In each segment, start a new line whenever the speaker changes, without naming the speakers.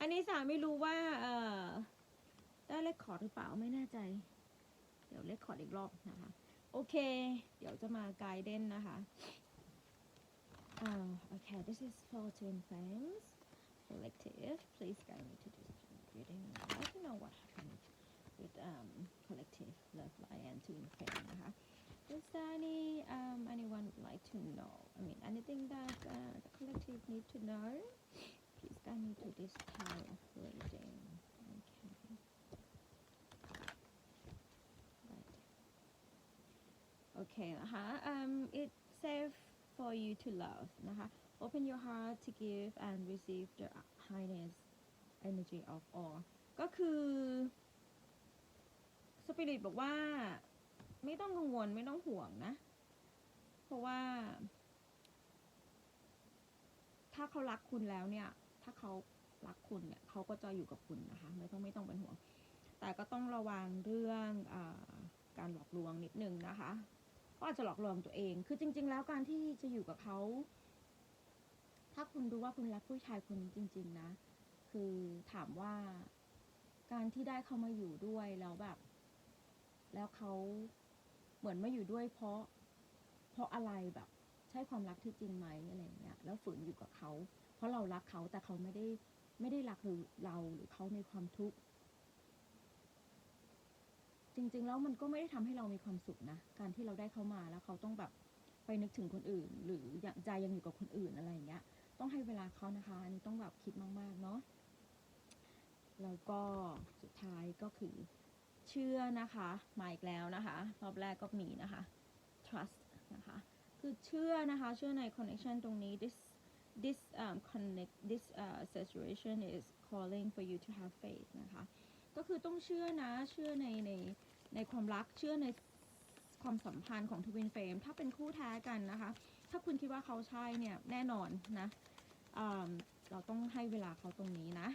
อันนี้สาไม่รู้ว่า เออได้เลคคอร์ดหรือเปล่าไม่แน่ใจ เดี๋ยวเลคคอร์ดอีกรอบนะคะ โอเค เดี๋ยวจะมาไกด์เด่นนะคะ Uh, okay, this is for Twin Flames Collective. Please guide me to this reading. I don't know what happened with um, Collective Love Line and Twin Flame นะคะ Is there any um, anyone would like to know? I mean, anything that uh, the collective need to know? Please guide me to this tile of reading. Okay. Right. Okay นะคะ um, it's safe for you to love นะคะ Open your heart to give and receive the highness energy of all ก็คือสปิริตบอกว่าไม่ต้องกังวลไม่ต้องห่วงนะ เพราะว่า ถ้าเขารักคุณแล้วเนี่ย ถ้าเขารักคุณเนี่ยเขาก็จะอยู่กับคุณนะคะ ไม่ต้องไม่ต้องเป็นห่วง แต่ก็ต้องระวังเรื่องอการหลอกลวงนิดนึงนะคะก็อาจจะหลอกลวงตัวเอง คือจริง ๆ แล้วการที่จะอยู่กับเขาถ้าคุณรู้ว่าคุณรักผู้ชายคนนี้จริง ๆ นะ คือถามว่าการที่ได้เขามาอยู่ด้วยแล้วแบบ แล้วเขาเหมือนมาอยู่ด้วยเพราะ เพราะอะไรแบบ ใช่ความรักที่จริงไหมอะไรเงี้ยแล้วฝืนอยู่กับเขา เพราะเรารักเขาแต่เขาไม่ได้ไม่ได้รักหรือเราหรือเขาในความทุกข์จริง ๆ แล้วมันก็ไม่ได้ทำให้เรามีความสุขนะการที่เราได้เขามาแล้วเขาต้องแบบไปนึกถึงคนอื่น หรืออยางใจยังอยู่กับคนอื่นอะไรอย่างเงี้ย ต้องให้เวลาเขานะคะอันนี้ต้องแบบคิดมากๆเนาะแล้วก็สุดท้ายก็คือเชื่อนะคะ มาอีกแล้วนะคะ รอบแรกก็มีนะคะ trust นะคะ เชื่อนะคะ เชื่อใน connection ตรงนี้ this this um, connect this uh, situation is calling for you to have faith นะคะ ก็คือต้องเชื่อนะ เชื่อในในในความรัก เชื่อในความสัมพันธ์ของทวินเฟรมถ้าเป็นคู่แท้กันนะคะ ถ้าคุณคิดว่าเขาใช่เนี่ยแน่นอนนะเราต้องให้เวลาเขาตรงนี้นะ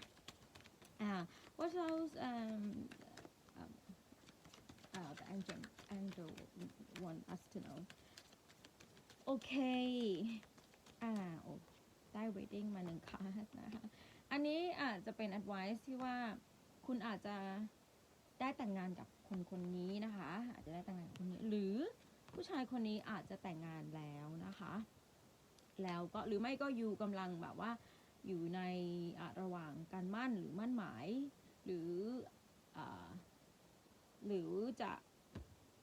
อ่า what else um, um, uh, the angel angel want us to know เค อ่าโอได้ reading มาหนึ่งคาร์ดนะคะ อันนี้อาจจะเป็น advice ที่ว่าคุณอาจจะได้แต่งงานกับคนคนนี้นะคะ อาจจะได้แต่งงานกับคนนี้ หรือผู้ชายคนนี้อาจจะแต่งงานแล้วนะคะ แล้วก็หรือไม่ก็อยู่กำลังแบบว่าอยู่ในอะระหว่างการมั่นหรือมั่นหมาย หรืออ่าหรือจะ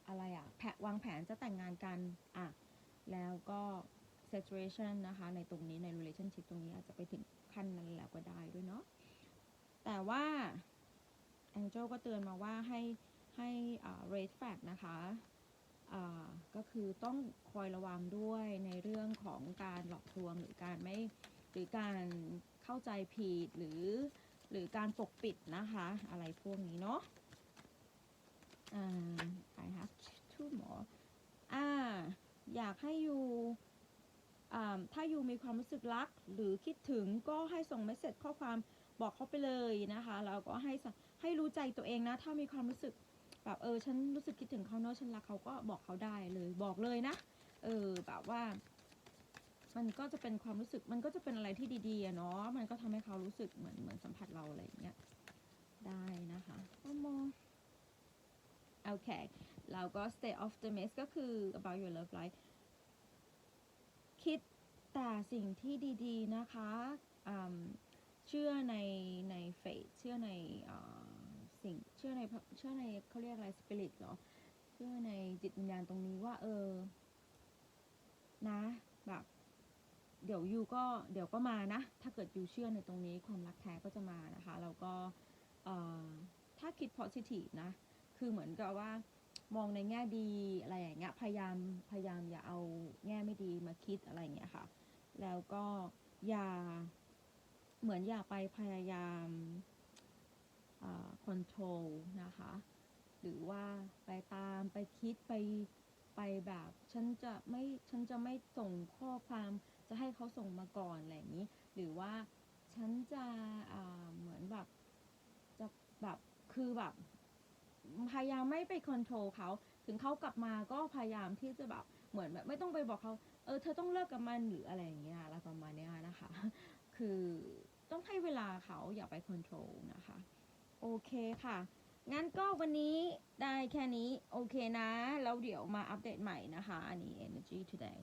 อะไรอะแผวางแผนจะแต่งงานกันอะ แล้วก็ saturation นะคะ ในตรงนี้ใน relationship ตรงนี้อาจจะไปถึงขั้นนั้นแล้วก็ได้ด้วยเนาะแต่ว่า Angel ก็เตือนมาว่าให้ให้อ่า red flag นะคะก็คือต้องคอยระวังด้วยในเรื่องของการหลอกลวงหรือการไม่หรือการเข้าใจผิดหรือหรือการปกปิดนะคะ อะไรพวกนี้เนาะ I have two more อ่า อยากให้อยู่ถ้าอยู่มีความรู้สึกรัก หรือคิดถึงก็ให้ส่งเมสเซจข้อความบอกเขาไปเลยนะคะแล้วก็ให้ให้รู้ใจตัวเองนะ ถ้ามีความรู้สึกแบบเออฉันรู้สึกคิดถึงเขาเนอะฉันรักเขาก็บอกเขาได้เลยบอกเลยนะ เออแบบว่า มันก็จะเป็นความรู้สึกมันก็จะเป็นอะไรที่ดีๆเนาะมันก็ทำให้เขารู้สึกเหมือนเหมือนสัมผัสเราอะไรอย่างเงี้ยได้นะคะ one more โอเค เราก็ stay off the mess ก็คือ about your love life คิดแต่สิ่งที่ดีๆนะคะเชื่อในในเฟธเชื่อในอสิ่งเชื่อในเชื่อในเขาเรียกอะไร spirit เหรอเชื่อในจิตวิญญาณตรงนี้ว่าเออ นะแบบเดี๋ยวยูก็เดี๋ยวก็มานะ ถ้าเกิดยูเชื่อในตรงนี้ความรักแท้ก็จะมานะคะ แล้วก็ถ้าคิด positive นะ คือเหมือนกับว่า มองในแง่ดีอะไรอย่างเงี้ยพยายามพยายามอย่าเอาแง่ไม่ดีมาคิดอะไรอย่างเงี้ยค่ะ แล้วก็อย่าเหมือนอย่าไปพยายามคอนโทรลนะคะ หรือว่าไปตามไปคิดไปไปแบบ ฉันจะไม่ฉันจะไม่ส่งข้อความจะให้เขาส่งมาก่อนอะไรอย่างนี้ หรือว่าฉันจะเหมือนแบบจะแบบคือแบบ พยายามไม่ไปคอนโทรลเขา ถึงเขากลับมาก็พยายามที่จะแบบเหมือนแบบไม่ต้องไปบอกเขาเออเธอต้องเลิกกับมันหรืออะไรอย่างเงี้ยอะไรประมาณนี้นะคะ คือต้องให้เวลาเขาอย่าไปคอนโทรลนะคะ โอเคค่ะ งั้นก็วันนี้ได้แค่นี้ โอเคนะ แล้วเดี๋ยวมาอัปเดตใหม่นะคะ อันนี้ Energy Today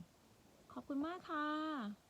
ขอบคุณมากค่ะ